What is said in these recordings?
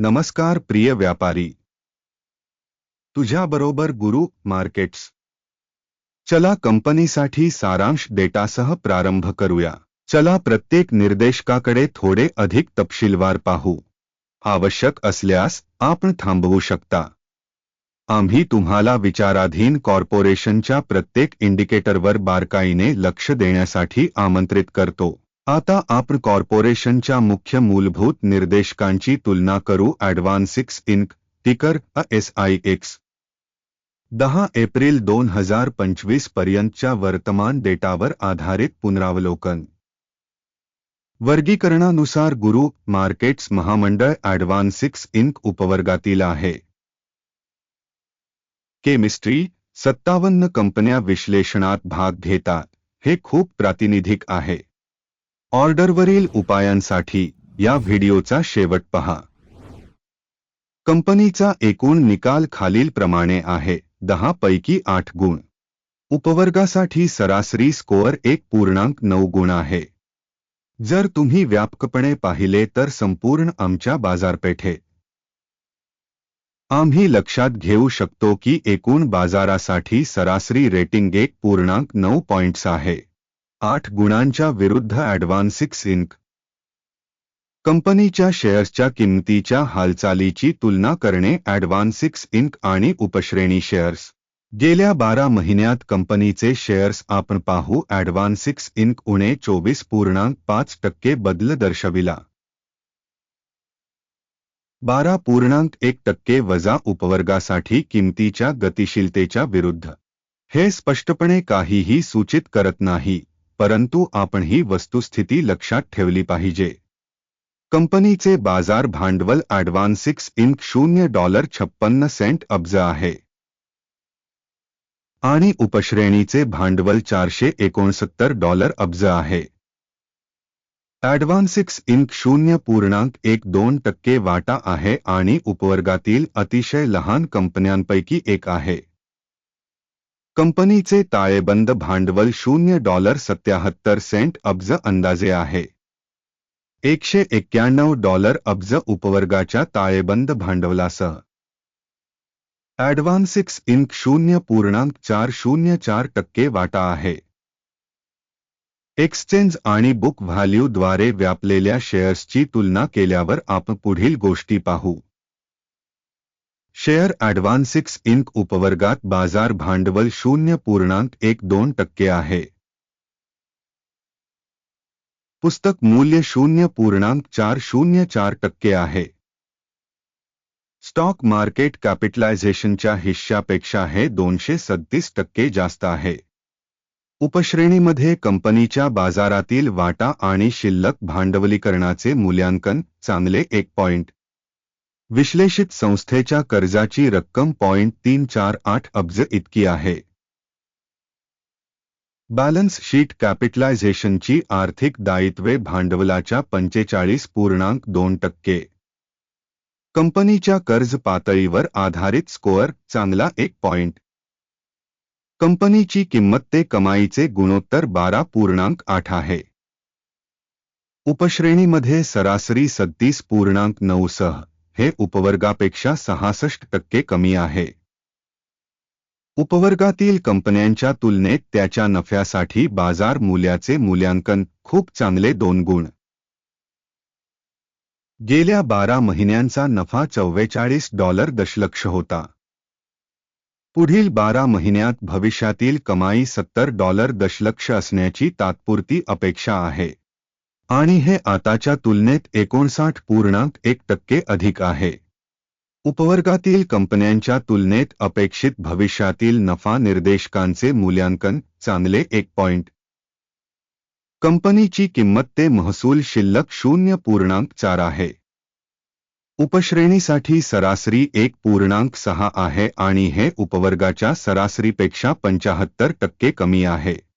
नमस्कार प्रिय व्यापारी. तुझ्याबरोबर गुरु मार्केट्स. चला कंपनीसाठी सारांश डेटासह प्रारंभ करूया. चला प्रत्येक निर्देशकाकडे थोडे अधिक तपशीलवार पाहू. आवश्यक असल्यास आपण थांबवू शकता. आम्ही तुम्हाला विचाराधीन कॉर्पोरेशनच्या प्रत्येक इंडिकेटरवर बारकाईने लक्ष देण्यासाठी आमंत्रित करतो. आता आपण कॉर्पोरेशनच्या मुख्य मूलभूत निर्देशकांची तुलना करू Advansix Inc ticker S I X. दहा एप्रिल दोन हजार पंचवीस पर्यंतच्या वर्तमान डेटावर आधारित पुनरावलोकन. वर्गीकरणानुसार गुरु मार्केट्स महामंडळ ॲडव्हान्सिक्स इंक उपवर्गातील आहे. केमिस्ट्री सत्तावन्न कंपन्या विश्लेषणात भाग घेतात हे खूप प्रातिनिधिक आहे. ऑर्डरवरील उपायांसाठी या व्हिडिओचा शेवट पहा. कंपनीचा एकूण निकाल खालीलप्रमाणे आहे दहा पैकी आठ गुण. उपवर्गासाठी सरासरी स्कोअर एक पूर्णांक नऊ गुण आहे. जर तुम्ही व्यापकपणे पाहिले तर संपूर्ण आमच्या बाजारपेठे. आम्ही लक्षात घेऊ शकतो की एकूण बाजारासाठी सरासरी रेटिंग एक पूर्णांक नऊ पॉइंट्स आहे. आठ गुणांच्या विरुद्ध ॲडव्हान्सिक्स इंक. कंपनीच्या शेअर्सच्या किंमतीच्या हालचालीची तुलना करणे ॲडव्हान्सिक्स इंक आणि उपश्रेणी शेअर्स. गेल्या बारा महिन्यात कंपनीचे शेअर्स आपण पाहू ॲडव्हान्सिक्स इंक उणे चोवीस पूर्णांक पाच टक्के बदल दर्शविला. बारा पूर्णांक एक टक्के वजा उपवर्गासाठी किंमतीच्या गतिशीलतेच्या विरुद्ध. हे स्पष्टपणे काहीही सूचित करत नाही. परंतु आपण ही वस्तुस्थिती लक्षात ठेवली पाहिजे. कंपनीचे बाज़ार भांडवल ॲडव्हान्सिक्स इंक शून्य डॉलर छप्पन्न सेंट अब्ज आहे. आणि उपश्रेणीचे भांडवल चारशे एकोणसत्तर डॉलर अब्ज आहे. ॲडव्हान्सिक्स इंक शून्य पूर्णांक एक दोन टक्के वाटा आहे आणि उपवर्गातील अतिशय लहान कंपन्यांपैकी एक आहे. कंपनीचे ताळेबंद भांडवल शून्य डॉलर सत्याहत्तर सेंट अब्ज अंदाजे आहे. एकशे एक्क्याण्णव डॉलर अब्ज उपवर्गाच्या ताळेबंद भांडवलासह. ॲडव्हान्सिक्स इंक शून्य पूर्णांक चार शून्य चार टक्के वाटा आहे. एक्सचेंज आणि बुक व्हॅल्यूद्वारे व्यापलेल्या शेअर्सची तुलना केल्यावर आपण पुढील गोष्टी पाहू. शेअर ॲडव्हान्सिक्स इंक उपवर्गात बाज़ार भांडवल शून्य पूर्णांक एक दोन टक्के आहे. पुस्तक मूल्य शून्य पूर्णांक चार शून्य चार टक्के आहे. स्टॉक मार्केट कॅपिटलायझेशनच्या हिश्श्यापेक्षा हे दोनशे सदतीस टक्के जास्त आहे. उपश्रेणीमध्ये कंपनीच्या बाजारातील वाटा आणि शिल्लक भांडवलीकरणाचे मूल्यांकन चांगले एक पॉइंट. विश्लेषित संस्थेच्या कर्जाची रक्कम पॉइंट तीन चार आठ अब्ज इतकी आहे. बॅलन्स शीट कॅपिटलायझेशनची आर्थिक दायित्वे भांडवलाच्या पंचेचाळीस पूर्णांक दोन टक्के. कंपनीच्या कर्ज पातळीवर आधारित स्कोअर चांगला एक पॉइंट कंपनीची किंमत ते कमाईचे गुणोत्तर बारा पूर्णांक आठ आहे. उपश्रेणीमध्ये सरासरी सत्तीस पूर्णांक नऊ सह. हे उपवर्गापेक्षा सहासष्ट टक्के कमी आहे. उपवर्गातील कंपन्यांच्या तुलनेत त्याच्या नफ्यासाठी बाजार मूल्याचे मूल्यांकन खूप चांगले दोन गुण. गेल्या बारा महिन्यांचा नफा चव्वेचाळीस डॉलर दशलक्ष होता. पुढील बारा महिन्यात भविष्यातील कमाई सत्तर डॉलर दशलक्ष असण्याची तात्पुरती अपेक्षा आहे. आणि हे आताच्या तुलनेत एकोणसाठ पूर्णांक एक टक्के अधिक आहे. उपवर्गातील कंपन्यांच्या तुलनेत अपेक्षित भविष्यातील नफा निर्देशकांचे मूल्यांकन चांगले एक पॉइंट कंपनीची किंमत ते महसूल शिल्लक शून्य पूर्णांक चार आहे. उपश्रेणीसाठी सरासरी एक पूर्णांक सहा आहे आणि हे उपवर्गाच्या सरासरीपेक्षा पंचाहत्तर टक्के कमी आहे.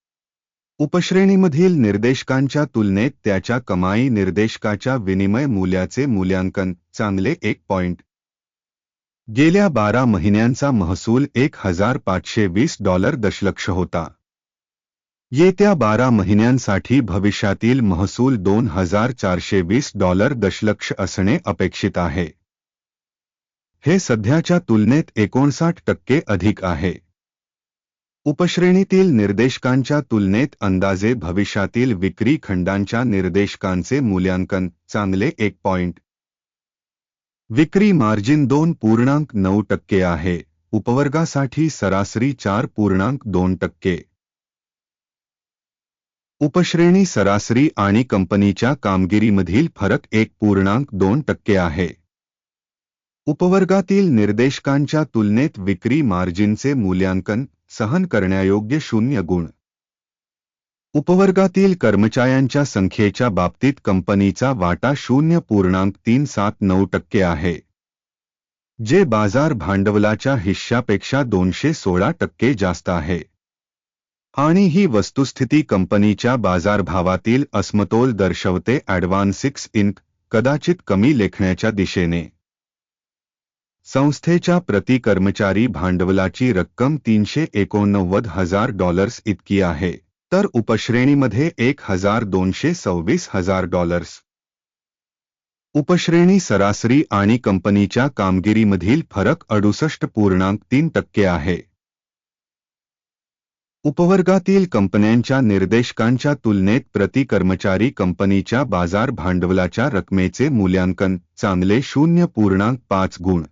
उपश्रेणीमधील निर्देशकांच्या तुलनेत त्याच्या कमाई निर्देशकाच्या विनिमय मूल्याचे मूल्यांकन चांगले एक पॉइंट. गेल्या बारा महिन्यांचा महसूल एक हजार पाचशे वीस डॉलर दशलक्ष होता. येत्या बारा महिन्यांसाठी भविष्यातील महसूल दोन हजार चारशे वीस डॉलर दशलक्ष असणे अपेक्षित आहे. हे सध्याच्या तुलनेत एकोणसाठ टक्के अधिक आहे. उपश्रेणीतील निर्देशकांच्या तुलनेत अंदाजे भविष्यातील विक्री खंडांच्या निर्देशकांचे मूल्यांकन चांगले एक पॉइंट विक्री मार्जिन दोन पूर्णांक नऊ टक्के आहे. उपवर्गासाठी सरासरी चार पूर्णांक दोन टक्के. उपश्रेणी सरासरी आणि कंपनीच्या कामगिरीमधील फरक एक पूर्णांक दोन टक्के आहे. उपवर्गातील निर्देशकांच्या तुलनेत विक्री मार्जिनचे मूल्यांकन सहन करण्यायोग्य शून्य गुण. उपवर्गातील कर्मचाऱ्यांच्या संख्येच्या बाबतीत कंपनीचा वाटा शून्य पूर्णांक तीन सात नऊ टक्के आहे जे बाजार भांडवलाच्या हिश्श्यापेक्षा दोनशे सोळा टक्के जास्त आहे. आणि ही वस्तुस्थिती कंपनीच्या बाजारभावातील असमतोल दर्शवते ॲडव्हान्सिक्स इंक कदाचित कमी लेखण्याच्या दिशेने. संस्थेच्या प्रति कर्मचारी भांडवलाची रक्कम तीनशे एकोणनव्वद हजार डॉलर्स इतकी आहे तर उपश्रेणीमध्ये एक हजार दोनशे सव्वीस हजार डॉलर्स उपश्रेणी सरासरी आणि कंपनीच्या कामगिरीमधील फरक अडुसष्ट पूर्णांक तीन टक्के आहे. उपवर्गातील कंपन्यांच्या निर्देशकांच्या तुलनेत प्रति कर्मचारी कंपनीच्या बाजार भांडवलाच्या रकमेचे मूल्यांकन चांगले शून्य पूर्णांक पाच गुण.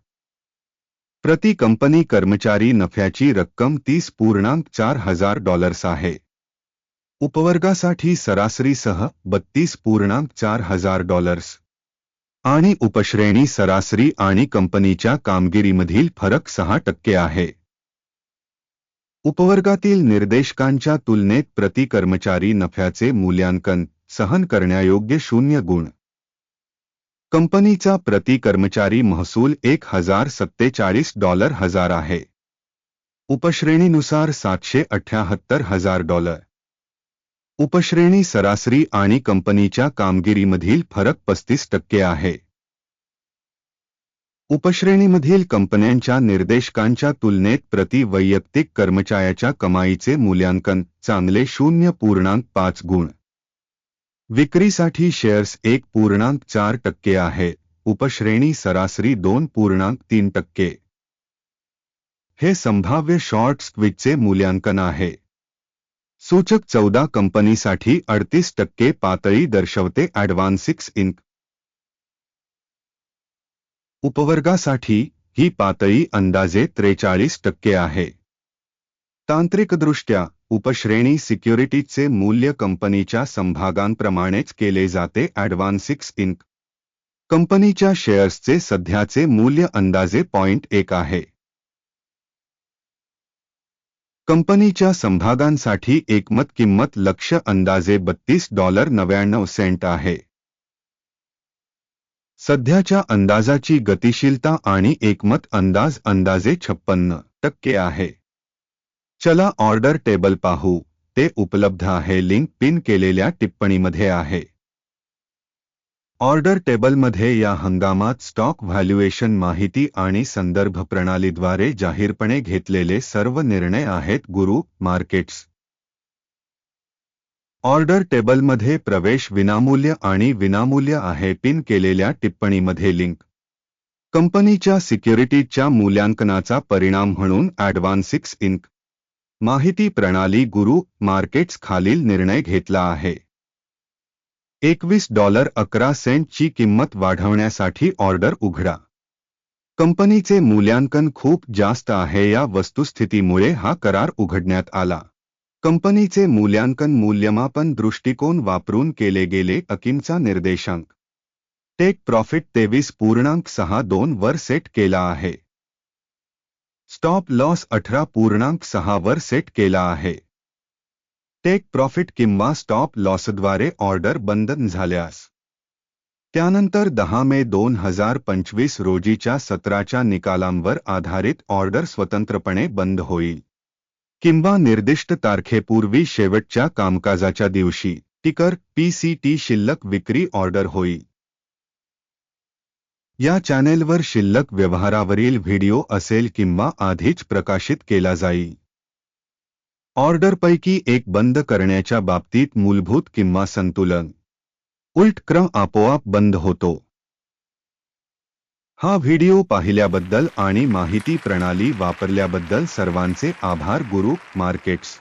प्रति कंपनी कर्मचारी नफ्याची रक्कम तीस पूर्णांक चार हजार डॉलर्स आहे. उपवर्गासाठी सरासरीसह बत्तीस पूर्णांक चार हजार डॉलर्स. आणि उपश्रेणी सरासरी आणि कंपनीच्या कामगिरीमधील फरक सहा टक्के आहे. उपवर्गातील निर्देशकांच्या तुलनेत प्रति कर्मचारी नफ्याचे मूल्यांकन सहन करण्यायोग्य शून्य गुण. कंपनीचा प्रति कर्मचारी महसूल एक हजार सत्तेचाळीस डॉलर हजार आहे. उपश्रेणीनुसार सातशे अठ्याहत्तर हजार डॉलर. उपश्रेणी सरासरी आणि कंपनीच्या कामगिरीमधील फरक पस्तीस टक्के आहे. उपश्रेणीमधील कंपन्यांच्या निर्देशकांच्या तुलनेत प्रति वैयक्तिक कर्मचाऱ्याच्या कमाईचे मूल्यांकन चांगले शून्य पूर्णांक पाच गुण. विक्रीसाठी शेअर्स एक पूर्णांक चार टक्के आहे. उपश्रेणी सरासरी दोन पूर्णांक तीन टक्के. हे संभाव्य शॉर्ट स्क्विजचे मूल्यांकन आहे. सूचक चौदा कंपनीसाठी अडतीस टक्के पातळी दर्शवते ॲडव्हान्सिक्स इंक. उपवर्गासाठी ही पातळी अंदाजे त्रेचाळीस टक्के आहे. तांत्रिकदृष्ट्या उपश्रेणी सिक्युरिटीजचे मूल्य कंपनीच्या समभागांप्रमाणेच केले जाते ॲडव्हान्सिक्स इंक. कंपनीच्या शेअर्सचे सध्याचे मूल्य अंदाजे पॉइंट एक आहे. कंपनीच्या समभागांसाठी एकमत किंमत लक्ष अंदाजे बत्तीस डॉलर नव्याण्णव सेंट आहे. सध्याच्या अंदाजाची गतिशीलता आणि एकमत अंदाज अंदाजे छप्पन्न टक्के आहे. चला ऑर्डर टेबल पाहू. ते उपलब्ध आहे. लिंक पिन केलेल्या टिप्पणीमध्ये आहे. ऑर्डर टेबलमध्ये या हंगामात स्टॉक व्हॅल्युएशन माहिती आणि संदर्भ प्रणालीद्वारे जाहीरपणे घेतलेले सर्व निर्णय आहेत गुरु मार्केट्स. ऑर्डर टेबलमध्ये प्रवेश विनामूल्य आणि विनामूल्य आहे. पिन केलेल्या टिप्पणीमध्ये लिंक. कंपनीच्या सिक्युरिटीजच्या मूल्यांकनाचा परिणाम म्हणून ॲडव्हान्सिक्स इंक. माहिती प्रणाली गुरु मार्केट्स खालील निर्णय घेतला आहे. एकवीस डॉलर अकरा सेंटची किंमत वाढवण्यासाठी ऑर्डर उघडा. कंपनीचे मूल्यांकन खूप जास्त आहे या वस्तुस्थितीमुळे हा करार उघडण्यात आला. कंपनीचे मूल्यांकन मूल्यमापन दृष्टिकोन वापरून केले गेले अकिमचा निर्देशांक. टेक प्रॉफिट तेवीस पूर्णांक सहा दोन वर सेट केला आहे. स्टॉप लॉस अठरा पूर्णांक सहा वर सेट केला आहे. टेक प्रॉफिट किंवा स्टॉप लॉसद्वारे ऑर्डर बंद झाल्यास. त्यानंतर दहा मे दोन हजार पंचवीस रोजीच्या सत्राच्या निकालांवर आधारित ऑर्डर स्वतंत्रपणे बंद होईल. किंवा निर्दिष्ट तारखेपूर्वी शेवटच्या कामकाजाच्या दिवशी टिकर पीसीटी शिल्लक विक्री ऑर्डर होईल. या चॅनेलवर शिल्लक व्यवहारावरील व्हिडिओ असेल किंवा आधीच प्रकाशित केला जाईल. ऑर्डरपैकी एक बंद करण्याच्या बाबतीत मूलभूत किंवा संतुलन. उलट क्रम आपोआप बंद होतो. हा व्हिडिओ पाहिल्याबद्दल आणि माहिती प्रणाली वापरल्याबद्दल सर्वांचे आभार गुरु मार्केट्स.